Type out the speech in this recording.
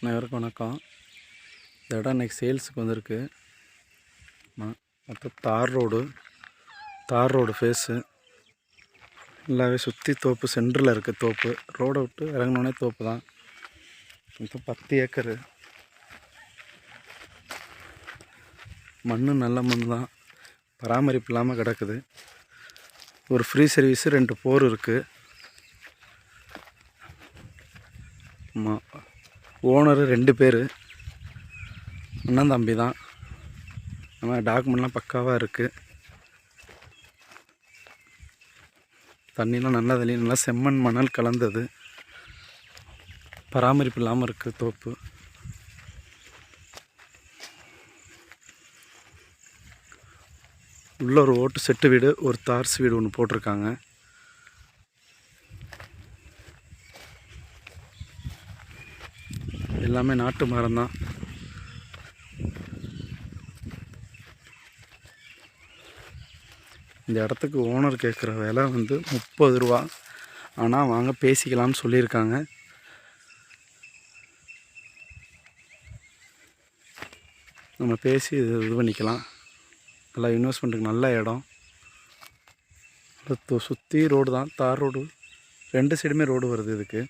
அனைவருக்கும் வணக்கம். இந்த இடம் இன்றைக்கி சேல்ஸுக்கு வந்திருக்கு. ம- மொத்தம் தார் ரோடு தார் ரோடு ஃபேஸு நல்லாவே சுற்றி தோப்பு சென்டரில் இருக்குது தோப்பு. ரோடை விட்டு இறங்கினோடனே தோப்பு தான். மொத்தம் பத்து ஏக்கரு. மண்ணு நல்ல மண் தான். பராமரிப்பு இல்லாமல் கிடக்குது. ஒரு ஃப்ரீ சர்வீஸு ரெண்டு போர் இருக்குது ஆமாம் ஓனரு ரெண்டு பேர். அண்ணன் தம்பி தான். நம்ம டாக்குமெண்ட்லாம் பக்காவாக இருக்குது தண்ணிலாம் நல்லா தண்ணி நல்லா செம்மண் மணல் கலந்தது. பராமரிப்பு இல்லாமல் இருக்குது தோப்பு. உள்ள ஒரு ஓட்டு செட்டு வீடு ஒரு தார்ஸ் வீடு ஒன்று போட்டிருக்காங்க. எல்லாமே நாட்டு மரம் தான். இந்த இடத்துக்கு ஓனர் கேட்குற விலை வந்து முப்பது ரூபா. ஆனால் வாங்க பேசிக்கலாம்னு சொல்லியிருக்காங்க. நம்ம பேசி இது இது பண்ணிக்கலாம். நல்லா இன்வெஸ்ட்மெண்ட்டுக்கு நல்ல இடம். சுற்றி ரோடு தான். தார் ரோடு ரெண்டு சைடுமே ரோடு வருது இதுக்கு.